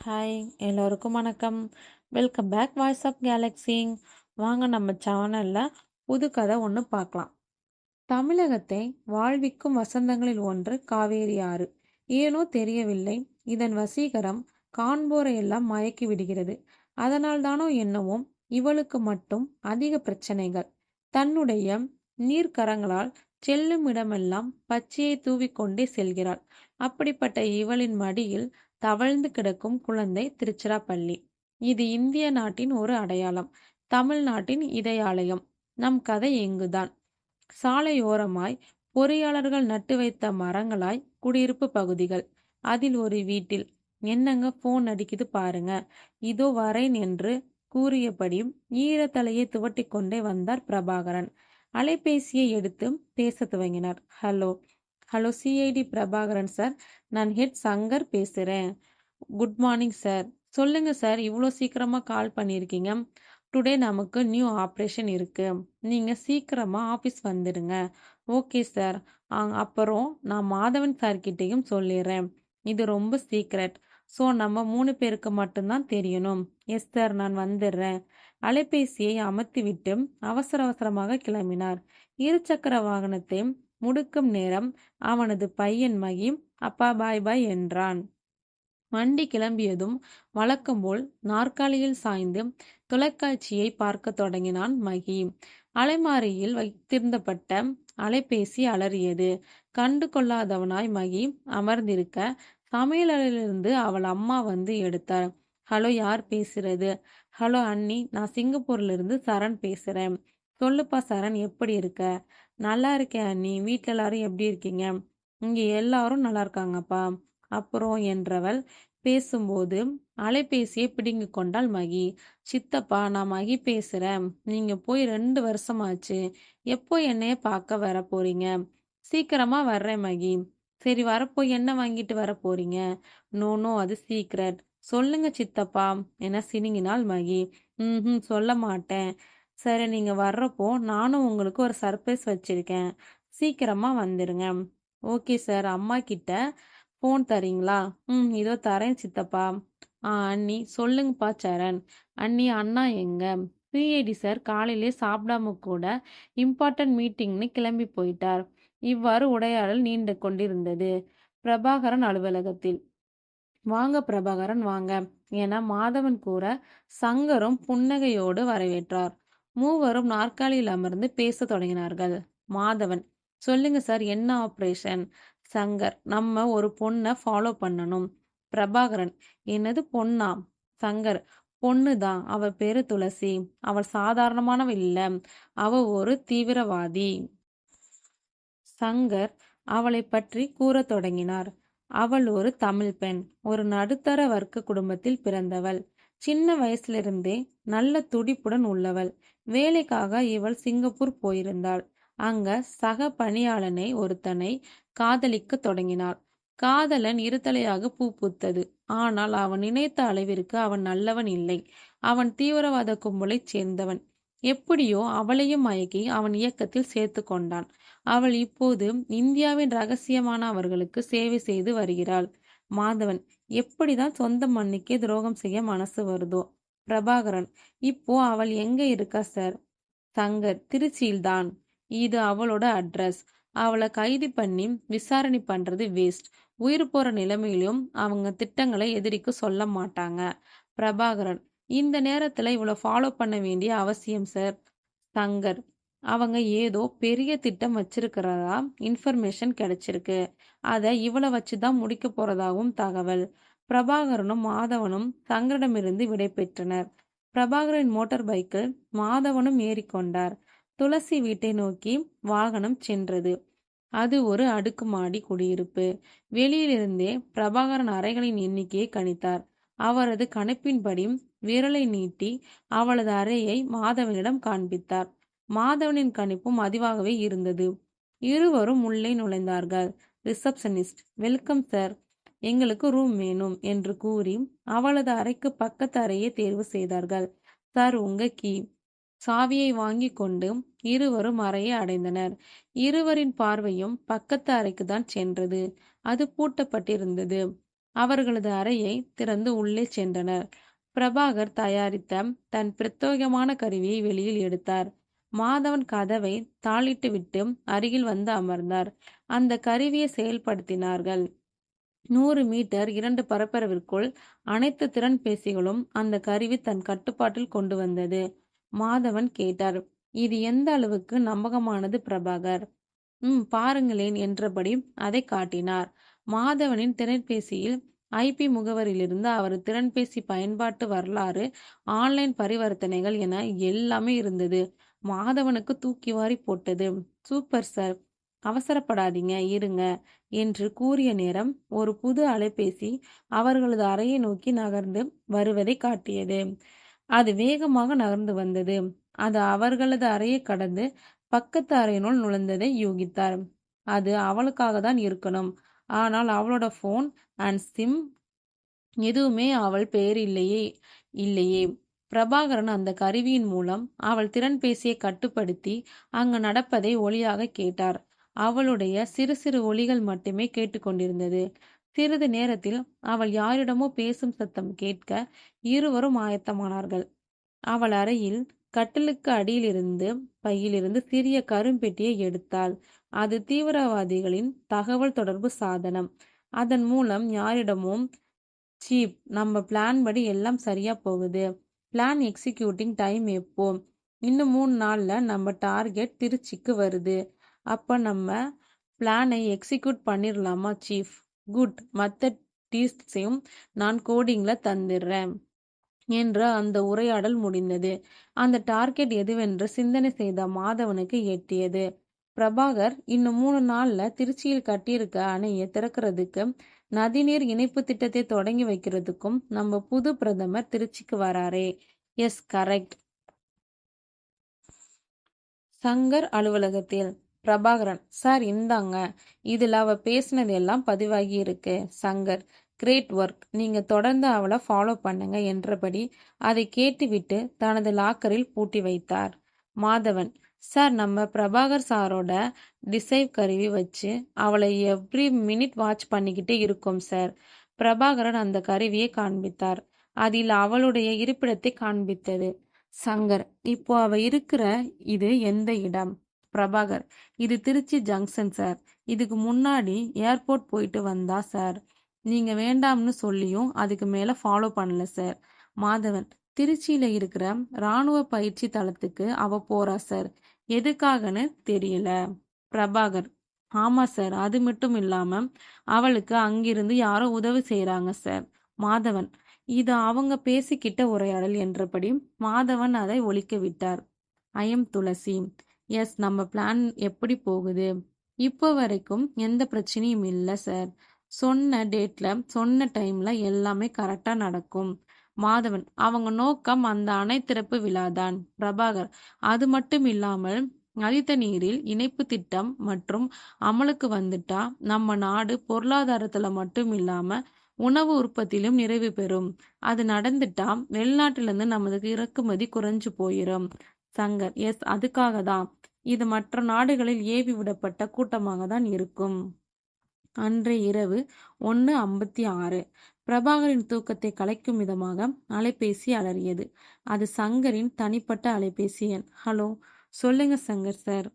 Hi எல்லோருக்கும் வணக்கம். Welcome back voice of கேலக்ஸிங் வாங்க நம்ம சேனலில் புது கதை ஒன்று பார்க்கலாம். தமிழகத்தை வாழ்விக்கும் வசந்தங்களில் ஒன்று காவேரி ஆறு. ஏனோ தெரியவில்லை இதன் வசீகரம் காண்போரையெல்லாம் மயக்கி விடுகிறது. அதனால் தானோ என்னவோ இவளுக்கு மட்டும் அதிக பிரச்சனைகள். தன்னுடைய நீர்க்கரங்களால் செல்லும் இடமெல்லாம் பச்சையை தூவிக்கொண்டே செல்கிறாள். அப்படிப்பட்ட இவளின் மடியில் தவழ்ந்து கிடக்கும் குழந்தை திருச்சிராப்பள்ளி. இது இந்திய நாட்டின் ஒரு அடையாளம். தமிழ்நாட்டின் இதயாலயம். நம் கதை எங்குதான் சாலையோரமாய் பொறியாளர்கள் நட்டு வைத்த மரங்களாய் குடியிருப்பு பகுதிகள். அதில் ஒரு வீட்டில். என்னங்க போன் அடிக்குது பாருங்க. இதோ வரேன் என்று கூறியபடியும் ஈரத்தலையை துவட்டி கொண்டே வந்தார் பிரபாகரன். அலைபேசியை எடுத்து பேச துவங்கினார். Hello. Hello CID Prabhakaran sir நான் ஹெட் சங்கர் பேசுகிறேன் குட் மார்னிங் சார் சொல்லுங்கள் சார் இவ்வளோ சீக்கிரமாக கால் பண்ணியிருக்கீங்க டுடே நமக்கு நியூ ஆப்ரேஷன் இருக்குது நீங்கள் சீக்கிரமாக ஆஃபீஸ் வந்துடுங்க. ஓகே சார் அப்புறம் நான் மாதவன் சார்கிட்டையும் சொல்லிடுறேன். இது ரொம்ப சீக்ரெட் ஸோ நம்ம மூணு பேருக்கு மட்டும்தான் தெரியணும். எஸ் சார் நான் வந்துடுறேன். அலைபேசியை அமர்த்திவிட்டு அவசர அவசரமாக கிளம்பினார். இருசக்கர வாகனத்தை முடுக்கும் நேரம் அவனது பையன் மகிம் அப்பா பாய் பாய் என்றான். வண்டி கிளம்பியதும் வழக்கம்போல் நாற்காலியில் சாய்ந்து தொலைக்காட்சியை பார்க்க தொடங்கினான் மகி அலைமாரியில் வைத்திருந்தப்பட்ட அலைபேசி அலறியது. கண்டு கொள்ளாதவனாய் மகி அமர்ந்திருக்க சமையலறையிலிருந்து அவள் அம்மா வந்து எடுத்தார். ஹலோ யார் பேசுறது? ஹலோ அண்ணி நான் சிங்கப்பூர்ல இருந்து சரண் பேசுறேன். சொல்லுப்பா சரண் எப்படி இருக்க? நல்லா இருக்கேன் அண்ணி வீட்டில் எல்லாரும் எப்படி இருக்கீங்க? இங்கே எல்லாரும் நல்லா இருக்காங்கப்பா. அப்புறம் என்றவள் பேசும்போது அலைபேசியை பிடுங்கி கொண்டாள் மகி. சித்தப்பா நான் மகி பேசுறேன். நீங்க போய் ரெண்டு வருஷமாச்சு. எப்போ என்னைய பார்க்க வர போறீங்க? சீக்கிரமா வர்றேன் மகி. சரி வரப்போ என்ன வாங்கிட்டு வர போறீங்க? நோ நோ அது சீக்ரெட் சொல்லுங்க சித்தப்பா. என சினிங்கினாள் மகி. ம் சொல்ல மாட்டேன். சரி நீங்கள் வர்றப்போ நானும் உங்களுக்கு ஒரு சர்ப்ரைஸ் வச்சுருக்கேன். சீக்கிரமாக வந்துடுங்க ஓகே சார் அம்மா கிட்ட ஃபோன் தரீங்களா? ம் இதோ தரேன் சித்தப்பா. ஆ அண்ணி சொல்லுங்கப்பா சரண். அண்ணி அண்ணா எங்க? பிஐடி சார் காலையிலே சாப்பிடாம கூட இம்பார்ட்டன்ட் மீட்டிங்னு கிளம்பி போயிட்டார். இவ்வாறு உடையாடல் நீண்டு கொண்டிருந்தது. பிரபாகரன் அலுவலகத்தில். வாங்க பிரபாகரன் வாங்க. என மாதவன் கூற சங்கரும் புன்னகையோடு வரவேற்றார். மூவரும் நாற்காலியில் அமர்ந்து பேச தொடங்கினார்கள். மாதவன் சொல்லுங்க சார் என்ன ஆப்ரேஷன்? சங்கர் நம்ம ஒரு பொண்ணை ஃபாலோ பண்ணணும். பிரபாகரன் என்னது பொண்ணா? சங்கர் பொண்ணுதான். அவ பேரு துளசி. அவள் சாதாரணமானவ இல்ல. அவ ஒரு தீவிரவாதி. சங்கர் அவளை பற்றி கூறத் தொடங்கினார். அவள் ஒரு தமிழ் பெண். ஒரு நடுத்தர வர்க்க குடும்பத்தில் பிறந்தவள். சின்ன வயசிலிருந்தே நல்ல துடிப்புடன் உள்ளவள். வேலைக்காக இவள் சிங்கப்பூர் போயிருந்தாள். அங்க சக பணியாளனை ஒருத்தனை காதலிக்க தொடங்கினாள். காதலன் இருத்தலையாக பூ பூத்தது. ஆனால் அவன் நினைத்த அளவிற்கு அவன் நல்லவன் இல்லை. அவன் தீவிரவாத கும்பலைச் சேர்ந்தவன். எப்படியோ அவளையும் மயக்கி அவன் இயக்கத்தில் சேர்த்து கொண்டான். அவள் இப்போது இந்தியாவின் ரகசியமான அவர்களுக்கு சேவை செய்து வருகிறாள். மாதவன் எப்படிதான் சொந்த மண்ணுக்கே துரோகம் செய்ய மனசு வருதோ? பிரபாகரன். இப்போ அவள் எங்க இருக்கா சார்? சங்கர் திருச்சியில்தான் இது அவளோட அட்ரஸ். அவளை கைது பண்ணி விசாரணை பண்றது வேஸ்ட். உயிர் போற நிலைமையிலும் அவங்க திட்டங்களை எதிரிக்கு சொல்ல மாட்டாங்க. பிரபாகரன். இந்த நேரத்துல இவளை ஃபாலோ பண்ண வேண்டிய அவசியம் சார். சங்கர் அவங்க ஏதோ பெரிய திட்டம் வச்சிருக்கிறதா? இன்ஃபர்மேஷன் கிடைச்சிருக்கு. அதை இவளை வச்சுதான் முடிக்க போறதாகவும் தகவல். பிரபாகரனும் மாதவனும் சங்கரிடமிருந்து விடை பெற்றனர். பிரபாகரின் மோட்டார் பைக்கில் மாதவனும் ஏறிக்கொண்டார். துளசி வீட்டை நோக்கி வாகனம் சென்றது. அது ஒரு அடுக்குமாடி குடியிருப்பு. வெளியிலிருந்தே பிரபாகரன் அறைகளின் எண்ணிக்கையை கணித்தார். அவரது கணிப்பின்படி விரலை நீட்டி அவளது அறையை மாதவனிடம் காண்பித்தார். மாதவனின் கணிப்பும் அதிவாகவே இருந்தது. இருவரும் உள்ளே நுழைந்தார்கள். Receptionist welcome sir. எங்களுக்கு ரூம் வேணும் என்று கூறி அவளது அறைக்கு பக்கத்து அறையை தேர்வு செய்தார்கள். சார் உங்க கீ சாவியை வாங்கி கொண்டு இருவரும் அறையை அடைந்தனர். இருவரின் பார்வையும் பக்கத்து அறைக்கு தான் சென்றது. அது பூட்டப்பட்டிருந்தது. அவர்களது அறையை திறந்து உள்ளே சென்றனர். பிரபாகர் தயாரித்த தன் பிரத்யேகமான கருவியை வெளியில் எடுத்தார். மாதவன் கதவை தாளிட்டு விட்டு அருகில் வந்து அமர்ந்தார். அந்த கருவியை செயல்படுத்தினார்கள். நூறு மீட்டர் இரண்டு பரப்பரவிற்குள் அனைத்து திறன் பேசிகளும் அந்த கருவி தன் கட்டுப்பாட்டில் கொண்டு வந்தது. மாதவன் கேட்டார் இது எந்த அளவுக்கு நம்பகமானது பிரபாகர்? ம் பாருங்களேன் என்றபடி அதை காட்டினார். மாதவனின் திறன்பேசியில் ஐபி முகவரியிலிருந்து அவர் திறன்பேசி பயன்பாட்டு வரலாறு ஆன்லைன் பரிவர்த்தனைகள் என எல்லாமே இருந்தது. மாதவனுக்கு தூக்கி வாரி போட்டது. சூப்பர் சார் அவசரப்படாதீங்க இருங்க என்று கூறிய நேரம் ஒரு புது அலைபேசி அவர்களது அறையை நோக்கி நகர்ந்து வருவதை காட்டியது. அது வேகமாக நகர்ந்து வந்தது. அது அவர்களது அறையை கடந்து பக்கத்து அறையினுள் நுழைந்ததை யூகித்தார். அது அவளுக்காக தான் இருக்கணும். ஆனால் அவளோட ஃபோன் அண்ட் சிம் எதுவுமே அவள் பெயர் இல்லையே இல்லையே. பிரபாகரன் அந்த கருவியின் மூலம் அவள் திறன்பேசியை கட்டுப்படுத்தி அங்கு நடப்பதை ஒளியாக கேட்டார். அவளுடைய சிறு சிறு ஒலிகள் மட்டுமே கேட்டுக்கொண்டிருந்தது. சிறிது நேரத்தில் அவள் யாரிடமோ பேசும் சத்தம் கேட்க இருவரும் ஆயத்தமானார்கள். அவள் அறையில் கட்டிலுக்கு அடியிலிருந்து பையிலிருந்து சிறிய கரும்பெட்டியை எடுத்தாள். அது தீவிரவாதிகளின் தகவல் தொடர்பு சாதனம். அதன் மூலம் யாரிடமும் சீப் நம்ம பிளான் படி எல்லாம் சரியா போகுது. பிளான் எக்ஸிக்யூட்டிங் டைம் எப்போ? இன்னும் மூணு நாள்ல நம்ம டார்கெட் திருச்சிக்கு வருது. அப்போ நம்ம பிளானை எக்ஸிக்யூட் பண்ணிடலாமா சீஃப் குட் மற்ற டீஸ்டையும் நான் கோடிங்கில் தந்துடுறேன் என்ற அந்த உரையாடல் முடிந்தது. அந்த டார்கெட் எதுவென்று சிந்தனை செய்த மாதவனுக்கு எட்டியது. பிரபாகர் இன்னும் மூணு நாள்ல திருச்சியில் கட்டியிருக்க அணையை திறக்கிறதுக்கு நதிநீர் இணைப்பு திட்டத்தை தொடங்கி வைக்கிறதுக்கும் நம்ம புது பிரதமர் திருச்சிக்கு வராரே. எஸ் கரெக்ட் சங்கர் அலுவலகத்தில் பிரபாகரன் சார் இந்தாங்க. இதில் அவ பேசினது எல்லாம் பதிவாகி இருக்கு. சங்கர் கிரேட் ஒர்க் நீங்க தொடர்ந்து அவளை ஃபாலோ பண்ணுங்க என்றபடி அதை கேட்டுவிட்டு தனது லாக்கரில் பூட்டி வைத்தார். மாதவன் சார் நம்ம பிரபாகர் சாரோட டிசைவ் கருவி வச்சு அவளை எவ்ரி மினிட் வாட்ச் பண்ணிக்கிட்டே இருக்கோம் சார். பிரபாகரன் அந்த கருவியை காண்பித்தார். அதில் அவளுடைய இருப்பிடத்தை காண்பித்தது. சங்கர் இப்போ அவ இருக்கிற இது எந்த இடம்? பிரபாகர். இது திருச்சி ஜங்ஷன் சார். இதுக்கு முன்னாடி ஏர்போர்ட் போயிட்டு வந்தா சார். நீங்க வேண்டாம்னு சொல்லியும் அதுக்கு மேல ஃபாலோ பண்ணல சார். மாதவன் திருச்சியில இருக்கிற ராணுவ பயிற்சி தளத்துக்கு அவ போறா சார். எதுக்காகன்னு தெரியல. பிரபாகர் ஆமா சார். அது மட்டும் இல்லாம அவளுக்கு அங்கிருந்து யாரோ உதவி செய்யறாங்க சார். மாதவன் இது அவங்க பேசிக்கிட்ட உரையாடல் என்றபடி மாதவன் அதை ஒழிக்க விட்டார். ஐயம் துளசி. எஸ் நம்ம பிளான் எப்படி போகுது? இப்போ வரைக்கும் எந்த பிரச்சனையும் இல்லை சார் சொன்ன டேட்ல சொன்ன டைம்ல எல்லாமே கரெக்டா நடக்கும். மாதவன் அவங்க நோக்கம் அந்த அணை திறப்பு விழாதான் பிரபாகர் அது மட்டும் இல்லாமல் நதித்த நீரில் இணைப்பு திட்டம் மற்றும் அமலுக்கு வந்துட்டா நம்ம நாடு பொருளாதாரத்துல மட்டும் இல்லாம உணவு உற்பத்தியிலும் நிறைவு பெறும். அது நடந்துட்டா வெளிநாட்டிலிருந்து நமது இறக்குமதி குறைஞ்சு போயிடும் சங்கர் எஸ் அதுக்காக தான். இது மற்ற நாடுகளில் ஏவி விடப்பட்ட கூட்டமாக தான் இருக்கும். அன்றைய இரவு ஒன்று ஐம்பத்தி ஆறு. பிரபாகரின் தூக்கத்தை கலைக்கும் விதமாக அலைபேசி அலறியது. அது சங்கரின் தனிப்பட்ட அலைபேசி எண். ஹலோ சொல்லுங்க சங்கர் சார்.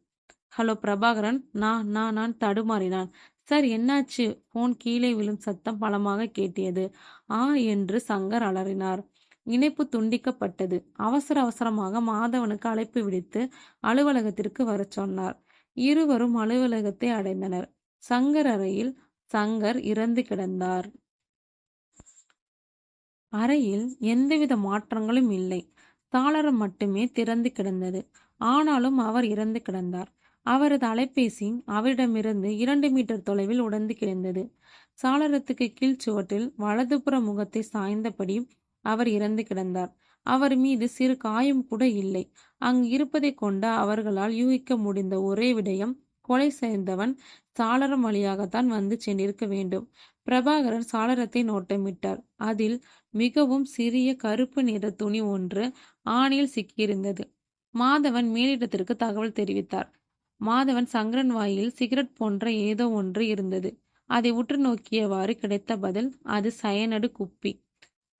ஹலோ பிரபாகரன். நான் நான் நான் தடுமாறினான். சார் என்னாச்சு? போன் கீழே விழும் சத்தம் பலமாக கேட்டியது. ஆ என்று சங்கர் அலறினார். இணைப்பு துண்டிக்கப்பட்டது. அவசர அவசரமாக மாதவனுக்கு அழைப்பு விடுத்து அலுவலகத்திற்கு வரச் சொன்னார். இருவரும் அலுவலகத்தை அடைந்தனர். சங்கர் அறையில் சங்கர் இறந்து கிடந்தார். அறையில் எந்தவித மாற்றங்களும் இல்லை. தாளரம் மட்டுமே திறந்து கிடந்தது. ஆனாலும் அவர் இறந்து கிடந்தார். அவரது அலைபேசி அவரிடமிருந்து இரண்டு மீட்டர் தொலைவில் உடந்து கிடந்தது சாளரத்துக்கு கீழ் சுவற்றில் வலதுபுற முகத்தை சாய்ந்தபடி அவர் இறந்து கிடந்தார். அவர் மீது சிறு காயம் கூட இல்லை. அங்கு இருப்பதை கொண்ட அவர்களால் யூகிக்க முடிந்த ஒரே விடயம் கொலை செய்தவன் சாளரம் வழியாகத்தான் வந்து சென்றிருக்க வேண்டும். பிரபாகரன் சாளரத்தை நோட்டமிட்டார். அதில் மிகவும் சிறிய கருப்பு நிற துணி ஒன்று ஆணியில் சிக்கியிருந்தது. மாதவன் மேலிடத்திற்கு தகவல் தெரிவித்தார். மாதவன் சங்கரன் வாயில் சிகரெட் போன்ற ஏதோ ஒன்று இருந்தது. அதை உற்று நோக்கியவாறு கிடைத்த பதில் அது சயனடு குப்பி.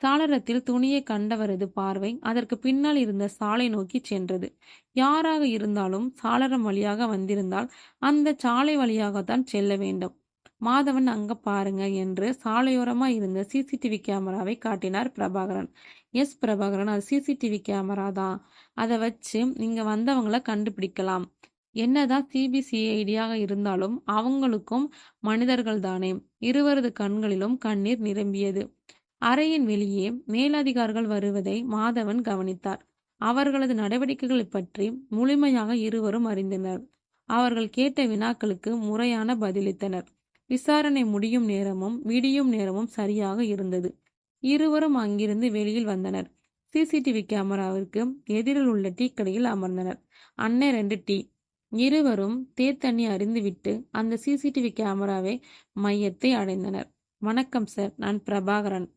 சாளரத்தில் துணியை கண்டவரது பார்வை அதற்கு பின்னால் இருந்த சாலை நோக்கி சென்றது. யாராக இருந்தாலும் சாளரம் வழியாக வந்திருந்தால் அந்த சாலை வழியாகத்தான் செல்ல வேண்டும். மாதவன் அங்க பாருங்க என்று சாலையோரமா இருந்த சிசிடிவி கேமராவை காட்டினார் பிரபாகரன். எஸ் பிரபாகரன் அது சிசிடிவி கேமரா தான். அதை வச்சு நீங்க வந்தவங்கள கண்டுபிடிக்கலாம். என்னதான் சிபிசிஐடியாக இருந்தாலும் அவங்களுக்கும் மனிதர்கள் தானே. இருவரது கண்களிலும் கண்ணீர் நிரம்பியது. அறையின் வெளியே மேலதிகாரிகள் வருவதை மாதவன் கவனித்தார். அவர்களது நடவடிக்கைகளை பற்றி முழுமையாக இருவரும் அறிந்தனர். அவர்கள் கேட்ட வினாக்களுக்கு முறையான பதிலளித்தனர். விசாரணை முடியும் நேரமும் விடியும் நேரமும் சரியாக இருந்தது. இருவரும் அங்கிருந்து வெளியில் வந்தனர். சிசிடிவி கேமராவிற்கு எதிரில் உள்ள டீ கடையில் அமர்ந்தனர். அன்னை ரெண்டு டீ. இருவரும் தேத்தண்ணி அறிந்துவிட்டு அந்த சிசிடிவி கேமராவை மையத்தை அடைந்தனர். வணக்கம் சார் நான் பிரபாகரன்.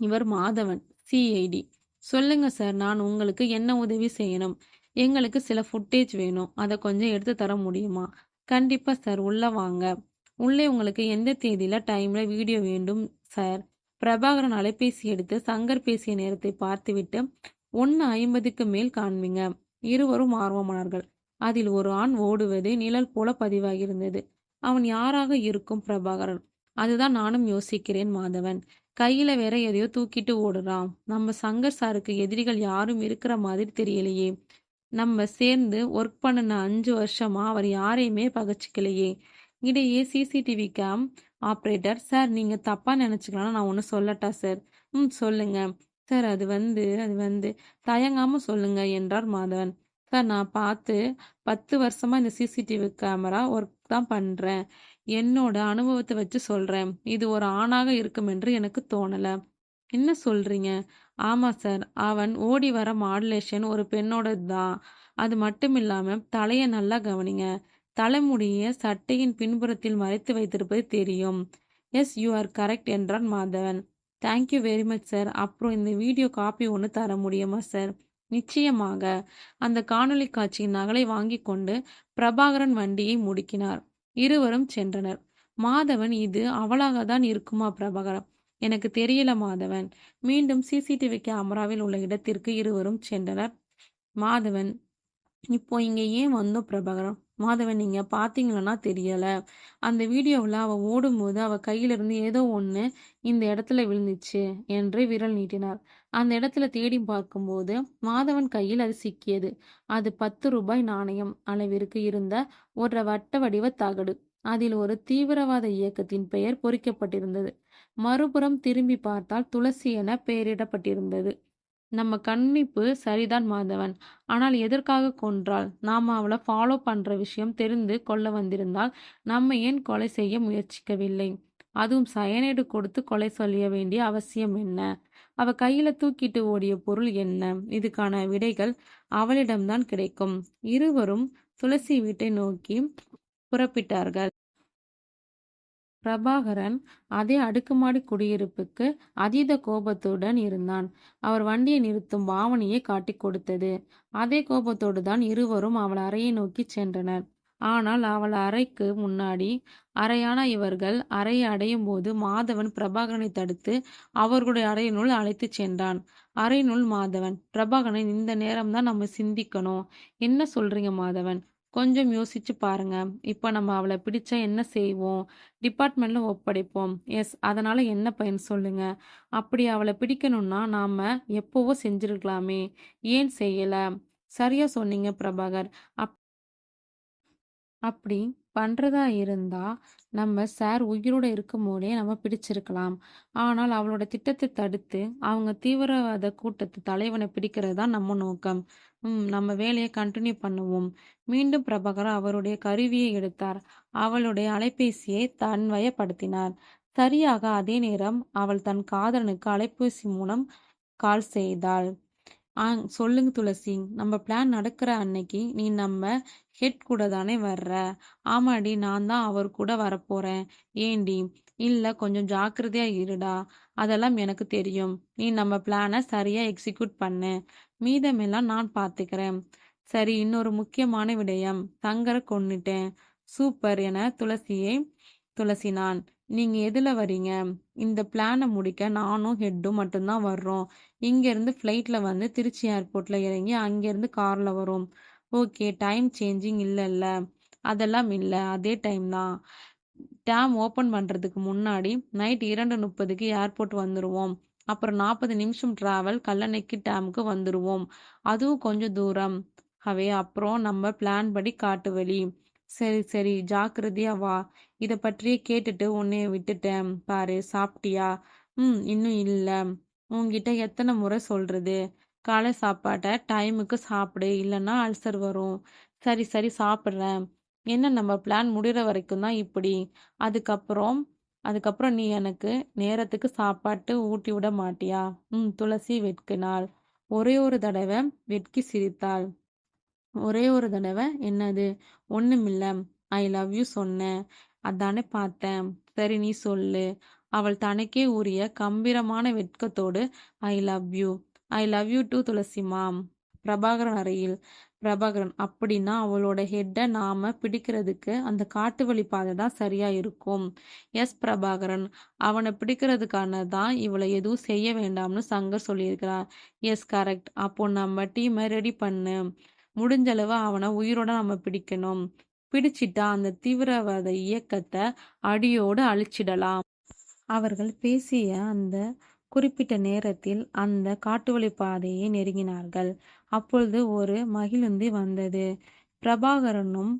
இவர் மாதவன் சிஐடி சொல்லுங்க சார் நான் உங்களுக்கு என்ன உதவி செய்யணும்? எங்களுக்கு சில ஃபுட்டேஜ் வேணும். அதை கொஞ்சம் எடுத்து தர முடியுமா? கண்டிப்பா சார் உள்ள வாங்க. உள்ளே உங்களுக்கு எந்த தேதியில டைம்ல வீடியோ வேண்டும் சார் பிரபாகரன் அலைபேசி எடுத்து சங்கர் பேசிய நேரத்தை பார்த்துவிட்டு ஒன்று ஐம்பதுக்கு மேல் காண்பீங்க. இருவரும் ஆர்வமானார்கள். அதில் ஒரு ஆண் ஓடுவது நிழல் போல பதிவாகியிருந்தது. அவன் யாராக இருக்கும் பிரபாகரன்? அதுதான் நானும் யோசிக்கிறேன் மாதவன். கையில வேற எதையோ தூக்கிட்டு ஓடுறான். நம்ம சங்கர் சாருக்கு எதிரிகள் யாரும் இருக்கிற மாதிரி தெரியலையே. நம்ம சேர்ந்து ஒர்க் பண்ணின அஞ்சு வருஷமா அவர் யாரையுமே பகச்சிக்கலையே. இடையே சிசிடிவி கேம் ஆப்ரேட்டர் சார் நீங்க தப்பா நினைச்சுக்கலாம் நான் ஒன்று சொல்லட்டா சார்? ம் சொல்லுங்க. சார் அது வந்து அது வந்து தயங்காம சொல்லுங்க என்றார் மாதவன். சார் நான் பார்த்து பத்து வருஷமா இந்த சிசிடிவி கேமரா ஒர்க் தான் பண்றேன். என்னோட அனுபவத்தை வச்சு சொல்றேன். இது ஒரு ஆணாக இருக்கும் என்று எனக்கு தோணல. என்ன சொல்றீங்க? ஆமா சார். அவன் ஓடி வர மாடுலேஷன் ஒரு பெண்ணோடது தான். அது மட்டும் இல்லாம தலைய நல்லா கவனிங்க. தலைமுடிய சட்டையின் பின்புறத்தில் மறைத்து வைத்திருப்பது தெரியும். எஸ் யூ ஆர் கரெக்ட் என்றான் Madhavan. Thank you very much sir அப்புறம் இந்த வீடியோ காப்பி ஒன்று தர முடியுமா சார் நிச்சயமாக. அந்த காணொளி காட்சியின் நகலை வாங்கி கொண்டு பிரபாகரன் வண்டியை முடுக்கினார். இருவரும் சென்றனர். மாதவன் இது அவளாக தான் இருக்குமா பிரபாகரம் எனக்கு தெரியல மாதவன். மீண்டும் சிசிடிவி கேமராவில் உள்ள இடத்திற்கு இருவரும் சென்றனர். மாதவன் இப்போ இங்க ஏன் வந்தோம் பிரபாகரம் மாதவன் நீங்க பாத்தீங்கன்னா தெரியல. அந்த வீடியோவில் அவ ஓடும்போது அவ கையிலிருந்து ஏதோ ஒன்று இந்த இடத்துல விழுந்துச்சு என்று விரல் நீட்டினார். அந்த இடத்துல தேடி பார்க்கும்போது மாதவன் கையில் அது சிக்கியது. அது பத்து ரூபாய் நாணயம் அளவிற்கு இருந்த ஒரு வட்ட வடிவ தகடு. அதில் ஒரு தீவிரவாத இயக்கத்தின் பெயர் பொறிக்கப்பட்டிருந்தது. மறுபுறம் திரும்பி பார்த்தால் துளசி என பெயரிடப்பட்டிருந்தது. நம்ம கண்ணிப்பு சரிதான் மாதவன். ஆனால் எதற்காக கொன்றால்? நாம் அவளை ஃபாலோ பண்ற விஷயம் தெரிந்து கொள்ள வந்திருந்தால் நம்ம ஏன் கொலை செய்ய முயற்சிக்கவில்லை? அதுவும் சயனைடு கொடுத்து கொலை சொல்ல வேண்டிய அவசியம் என்ன? அவ கையில தூக்கிட்டு ஓடிய பொருள் என்ன? இதுக்கான விடைகள் அவளிடம்தான் கிடைக்கும். இருவரும் துளசி வீட்டை நோக்கி புறப்பட்டார்கள். பிரபாகரன் அதே அடுக்குமாடி குடியிருப்புக்கு அதீத கோபத்துடன் இருந்தான். அவர் வண்டியை நிறுத்தும் பாவனையை காட்டிக் கொடுத்தது. அதே கோபத்தோடு தான் இருவரும் அவள் அறையை நோக்கி சென்றனர். ஆனால் அவள் அறைக்கு முன்னாடி அறையான இவர்கள் அறையை அடையும் போது மாதவன் பிரபாகரனை தடுத்து அவர்களுடைய அறையினுள் அழைத்துச் சென்றான். அறையினுள் மாதவன் பிரபாகரன் இந்த நேரம்தான் நம்ம சிந்திக்கணும். என்ன சொல்றீங்க மாதவன்? கொஞ்சம் யோசிச்சு பாருங்க. இப்போ நம்ம அவளை பிடிச்சா என்ன செய்வோம்? டிபார்ட்மெண்ட்ல ஒப்படைப்போம். எஸ் அதனால என்ன பயன் சொல்லுங்க? அப்படி அவளை பிடிக்கணும்னா நாம எப்போவோ செஞ்சிருக்கலாமே. ஏன் செய்யல? சரியா சொன்னீங்க பிரபாகர். அப் அப்படி பண்ணுறதா இருந்தால் நம்ம சார் உயிரோட இருக்கும்போதே நம்ம பிடிச்சிருக்கலாம். ஆனால் அவளோட திட்டத்தை தடுத்து அவங்க தீவிரவாத கூட்டத்து தலைவனை பிடிக்கிறது தான் நம்ம நோக்கம். ம் நம்ம வேலையை கண்டினியூ பண்ணுவோம். மீண்டும் பிரபாகர் அவருடைய கருவியை எடுத்தார். அவளுடைய அலைபேசியை தன்வயப்படுத்தினார் சரியாக அதே நேரம் அவள் தன் காதலனுக்கு அலைபேசி மூலம் கால் செய்தாள். ஆ சொல்லுங்க துளசி. நம்ம பிளான் நடக்கிற அன்னைக்கு நீ நம்ம ஹெட் கூட தானே வர்ற. ஆமாடி நான் தான் அவர் கூட வரப்போறேன். ஏண்டி? இல்ல கொஞ்சம் ஜாக்கிரதையா இருடா. அதெல்லாம் எனக்கு தெரியும். நீ நம்ம பிளானை சரியா எக்ஸிக்யூட் பண்ணு. மீதமெல்லாம் நான் பார்த்துக்கிறேன் சரி இன்னொரு முக்கியமான விடயம். தங்கரை கொன்னுட்டேன். சூப்பர் என துளசியை துளசி நீங்கள் எதில் வரீங்க இந்த பிளானை முடிக்க நானும் ஹெட்டும் மட்டும்தான் வர்றோம். இங்கேருந்து ஃப்ளைட்டில் வந்து திருச்சி ஏர்போர்ட்டில் இறங்கி அங்கேருந்து காரில் வரும். ஓகே டைம் சேஞ்சிங் இல்லைல்ல அதெல்லாம் இல்லை. அதே டைம் தான். டேம் ஓப்பன் பண்ணுறதுக்கு முன்னாடி நைட் இரண்டு முப்பதுக்கு ஏர்போர்ட் வந்துடுவோம் அப்புறம் நாற்பது நிமிஷம் ட்ராவல் கல்லணைக்கு டேமுக்கு வந்துடுவோம் அதுவும் கொஞ்சம் தூரம். அவே அப்புறம் நம்ம பிளான் படி காட்டு வழி. சரி சரி ஜாக்கிரதையா வா. இதை பற்றியே கேட்டுட்டு உன்னைய விட்டுட்டேன். பாரு சாப்பிட்டியா? ம் இன்னும் இல்லை. உன்கிட்ட எத்தனை முறை சொல்றது? காலை சாப்பாட்டை டைமுக்கு சாப்பிடு. இல்லைன்னா அல்சர் வரும். சரி சரி சாப்பிட்றேன். என்ன நம்ம பிளான் முடிகிற வரைக்கும் தான் இப்படி. அதுக்கப்புறம் அதுக்கப்புறம் நீ எனக்கு நேரத்துக்கு சாப்பாட்டு ஊட்டி விட மாட்டியா? ம் துளசி வெட்கினாள். ஒரே ஒரு தடவை வெட்கி சிரித்தாள். ஒரே ஒரு தடவை என்னது? ஒண்ணுமில்ல ஐ லவ் யூ சொன்னேன். அதானே பார்த்தேன். சரி நீ சொல்லு. அவள் தனக்கே உரிய கம்பீரமான வெட்கத்தோடு I love you I love you too Tulsi ma'am. Prabhakaran அறையில். பிரபாகரன் அப்படின்னா அவளோட ஹெட்டை நாம பிடிக்கிறதுக்கு அந்த காட்டு வழி பாதை தான் சரியா இருக்கும். எஸ் பிரபாகரன். அவனை பிடிக்கிறதுக்கான தான் இவளை எதுவும் செய்ய வேண்டாம்னு சங்கர் சொல்லியிருக்கிறார். எஸ் கரெக்ட் அப்போ நம்ம டீமை ரெடி பண்ணு. முடிஞ்சளவு அவனை உயிரோட நம்ம பிடிக்கணும். பிடிச்சிட்டா அந்த தீவிரவாத இயக்கத்தை அடியோடு அழிச்சிடலாம். அவர்கள் பேசிய அந்த குறிப்பிட்ட நேரத்தில் அந்த காட்டுவழி பாதையை நெருங்கினார்கள். அப்பொழுது ஒரு மகிழுந்தி வந்தது. பிரபாகரனும்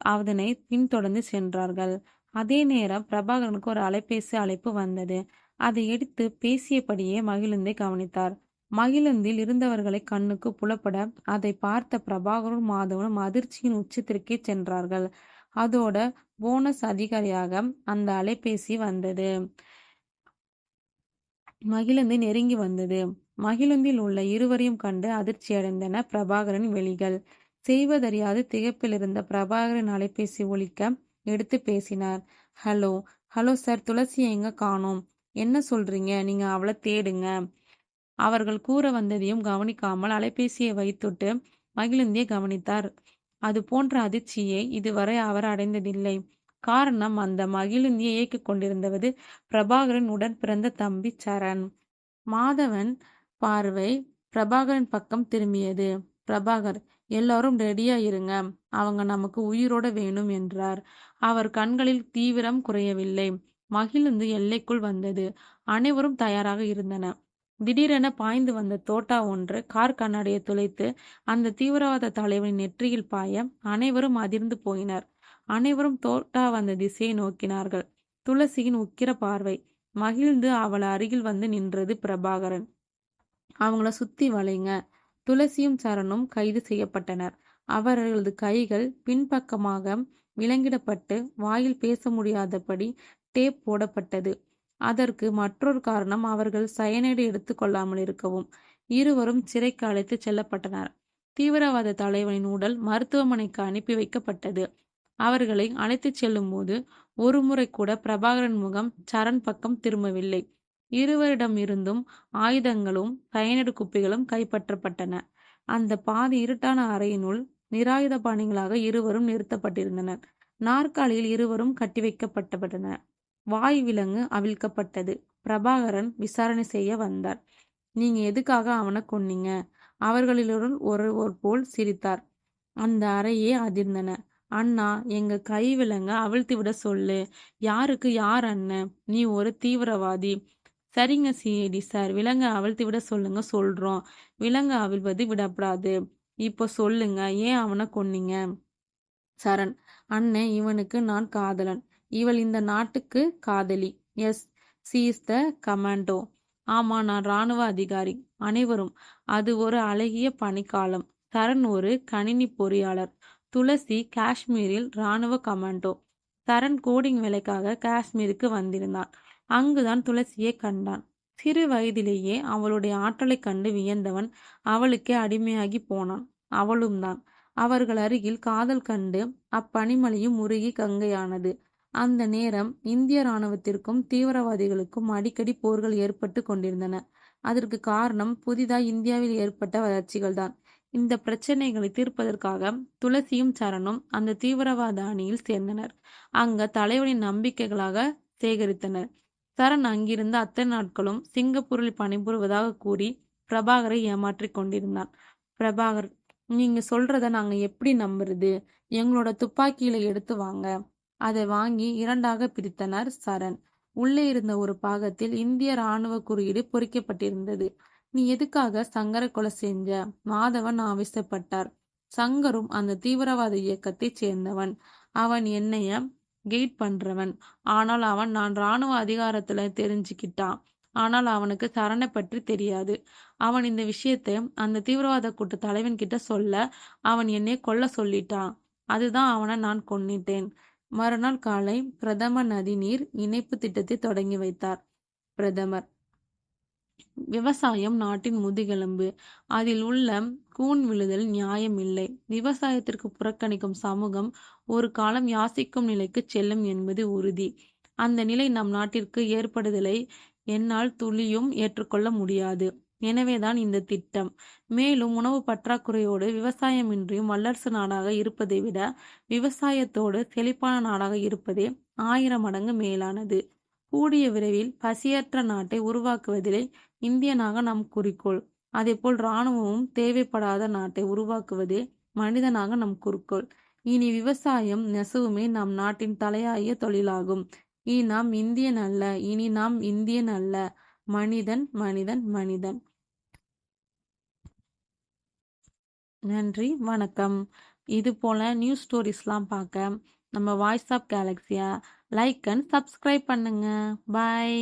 அதனை பின்தொடர்ந்து சென்றார்கள். அதே நேரம் பிரபாகரனுக்கு ஒரு அலைபேசி அழைப்பு வந்தது. அதை எடுத்து பேசியபடியே மகிழுந்தை கவனித்தார். மகிழுந்தில் இருந்தவர்களை கண்ணுக்கு புலப்பட அதை பார்த்த பிரபாகரும் மாதவனும் அதிர்ச்சியின் உச்சத்திற்கே சென்றார்கள். அதோட போனஸ் அதிகாரியாக அந்த அலைபேசி வந்தது. மகிழுந்து நெருங்கி வந்தது. மகிழுந்தில் உள்ள இருவரையும் கண்டு அதிர்ச்சியடைந்தன பிரபாகரன் வெளிகள். செய்வதறியாது திகைப்பில் இருந்த பிரபாகரன் அலைபேசி ஒழிக்க எடுத்து பேசினார். ஹலோ ஹலோ சார் துளசி எங்க காணோம்? என்ன சொல்றீங்க? நீங்க அவளை தேடுங்க. அவர்கள் கூற வந்ததையும் கவனிக்காமல் அலைபேசியை வைத்துட்டு மகிழுந்தியை கவனித்தார். அது போன்ற அதிர்ச்சியை இதுவரை அவர் அடைந்ததில்லை. காரணம் அந்த மகிழுந்தியை இயக்கிக் கொண்டிருந்தவது பிரபாகரன் உடன் பிறந்த தம்பி சரண். மாதவன் பார்வை பிரபாகரன் பக்கம் திரும்பியது. பிரபாகர் எல்லாரும் ரெடியா இருங்க. அவங்க நமக்கு உயிரோட வேணும் என்றார். அவர் கண்களில் தீவிரம் குறையவில்லை. மகிழுந்து எல்லைக்குள் வந்தது. அனைவரும் தயாராக இருந்தன திடீரென பாய்ந்து வந்த தோட்டா ஒன்று கார் கண்ணாடியை துளைத்து அந்த தீவிரவாத தலைவனின் நெற்றியில் பாய அனைவரும் அதிர்ந்து போயினர். அனைவரும் தோட்டா வந்த திசையை நோக்கினார்கள். துளசியின் உக்கிர பார்வை மகிழ்ந்து அவள் அருகில் வந்து நின்றது பிரபாகரன். அவங்கள சுத்தி வளைங்க. துளசியும் சரணும் கைது செய்யப்பட்டனர். அவர்களது கைகள் பின்பக்கமாக விலங்கிடப்பட்டு வாயில் பேச முடியாதபடி டேப் போடப்பட்டது. அதற்கு மற்றொரு காரணம் அவர்கள் சயனைடு எடுத்துக்கொள்ளாமல் இருக்கவும். இருவரும் சிறைக்கு அழைத்து செல்லப்பட்டனர். தீவிரவாத தலைவனின் உடல் மருத்துவமனைக்கு அனுப்பி வைக்கப்பட்டது. அவர்களை அழைத்துச் செல்லும்போது ஒருமுறை கூட பிரபாகரன் முகம் சரண் பக்கம் திரும்பவில்லை. இருவரிடம் இருந்தும் ஆயுதங்களும் பயனடு குப்பிகளும் கைப்பற்றப்பட்டன. அந்த பாதி இருட்டான அறையினுள் நிராயுத பாணிகளாக இருவரும் நிறுத்தப்பட்டிருந்தனர். நாற்காலியில் இருவரும் கட்டி வைக்கப்பட்டப்பட்டனர் வாய் விலங்கு அவிழ்க்கப்பட்டது. பிரபாகரன் விசாரணை செய்ய வந்தார். நீங்க எதுக்காக அவனை கொன்னீங்க? அவர்களிலுடன் ஒருவர் போல் சிரித்தார். அந்த அறையே அதிர்ந்தன. அண்ணா எங்க கை விலங்க அவிழ்த்து விட சொல்லு. யாருக்கு யார் அண்ணன்? நீ ஒரு தீவிரவாதி. சரிங்க சிஐடி சார் விலங்க அவிழ்த்து விட சொல்லுங்க சொல்றோம். விலங்க அவிழ்வது விடப்படாது. இப்போ சொல்லுங்க ஏன் அவனை கொன்னீங்க? சரண் அண்ணன் இவனுக்கு நான் காதலன். இவள் இந்த நாட்டுக்கு காதலி. Yes. She is the commando. ஆமா நான் ராணுவ அதிகாரி. அனைவரும். அது ஒரு அழகிய பனிக்காலம். தரன் ஒரு கணினி பொறியாளர். துளசி காஷ்மீரில் ராணுவ கமாண்டோ. சரண் கோடிங் வேலைக்காக காஷ்மீருக்கு வந்திருந்தான். அங்குதான் துளசியை கண்டான். சிறு வயதிலேயே அவளுடைய ஆற்றலை கண்டு வியந்தவன் அவளுக்கே அடிமையாகி போனான். அவளும் தான் அவர்கள் அருகில் காதல் கண்டு அப்பனிமலையும் உருகி கங்கையானது. அந்த நேரம் இந்திய இராணுவத்திற்கும் தீவிரவாதிகளுக்கும் அடிக்கடி போர்கள் ஏற்பட்டு கொண்டிருந்தன. அதற்கு காரணம் புதிதாய் இந்தியாவில் ஏற்பட்ட வளர்ச்சிகள் தான் இந்த பிரச்சனைகளை தீர்ப்பதற்காக துளசியும் சரணும் அந்த தீவிரவாத அணியில் சேர்ந்தனர். அங்க தலைவனின் நம்பிக்கைகளாக சேகரித்தனர். சரண் அங்கிருந்த அத்தனை நாட்களும் சிங்கப்பூரில் பணிபுரிவதாக கூறி பிரபாகரை ஏமாற்றிக் கொண்டிருந்தான். பிரபாகர் நீங்க சொல்றத நாங்க எப்படி நம்புறது? எங்களோட துப்பாக்கியில எடுத்து வாங்க. அதை வாங்கி இரண்டாக பிரித்தனர் சரண். உள்ளே இருந்த ஒரு பாகத்தில் இந்திய ராணுவ குறியீடு பொறிக்கப்பட்டிருந்தது. நீ எதுக்காக சங்கரை கொலை செஞ்ச மாதவன் ஆவேசப்பட்டார். சங்கரும் அந்த தீவிரவாத இயக்கத்தை சேர்ந்தவன். அவன் என்னைய கெயிட் பண்றவன். ஆனால் அவன் நான் ராணுவ அதிகாரத்துல தெரிஞ்சுக்கிட்டான். ஆனால் அவனுக்கு சரணை பற்றி தெரியாது. அவன் இந்த விஷயத்தை அந்த தீவிரவாத கூட்ட தலைவன் கிட்ட சொல்ல அவன் என்னை கொல்ல சொல்லிட்டான். அதுதான் அவனை நான் கொன்னிட்டேன். மறுநாள் காலை பிரதம நதிநீர் இணைப்பு திட்டத்தை தொடங்கி வைத்தார். பிரதமர். விவசாயம் நாட்டின் முதுகெலும்பு. அதில் உள்ள கூன் விழுதல் நியாயம் இல்லை. விவசாயத்திற்கு புறக்கணிக்கும் சமூகம் ஒரு காலம் யாசிக்கும் நிலைக்கு செல்லும் என்பது உறுதி. அந்த நிலை நம் நாட்டிற்கு ஏற்படுதலை என்னால் துளியும் ஏற்றுக்கொள்ள முடியாது. எனவேதான் இந்த திட்டம். மேலும் உணவு பற்றாக்குறையோடு விவசாயமின்றியும் வல்லரசு நாடாக இருப்பதை விட விவசாயத்தோடு செழிப்பான நாடாக இருப்பதே ஆயிரம் மடங்கு மேலானது. கூடிய விரைவில் பசியற்ற நாட்டை உருவாக்குவதிலே இந்தியனாக நம் குறிக்கோள். அதேபோல் இராணுவமும் தேவைப்படாத நாட்டை உருவாக்குவதே மனிதனாக நம் குறிக்கோள். இனி விவசாயம் நெசவுமே நம் நாட்டின் தலையாய தொழிலாகும். இனி நாம் இந்தியன் அல்ல இனி நாம் இந்தியன் அல்ல. மனிதன் மனிதன் மனிதன். நன்றி வணக்கம். இது போல் நியூஸ் ஸ்டோரிஸ்லாம் பார்க்க நம்ம வாய்ஸ் ஆஃப் கேலக்ஸியா லைக் அண்ட் சப்ஸ்கிரைப் பண்ணுங்க. பாய்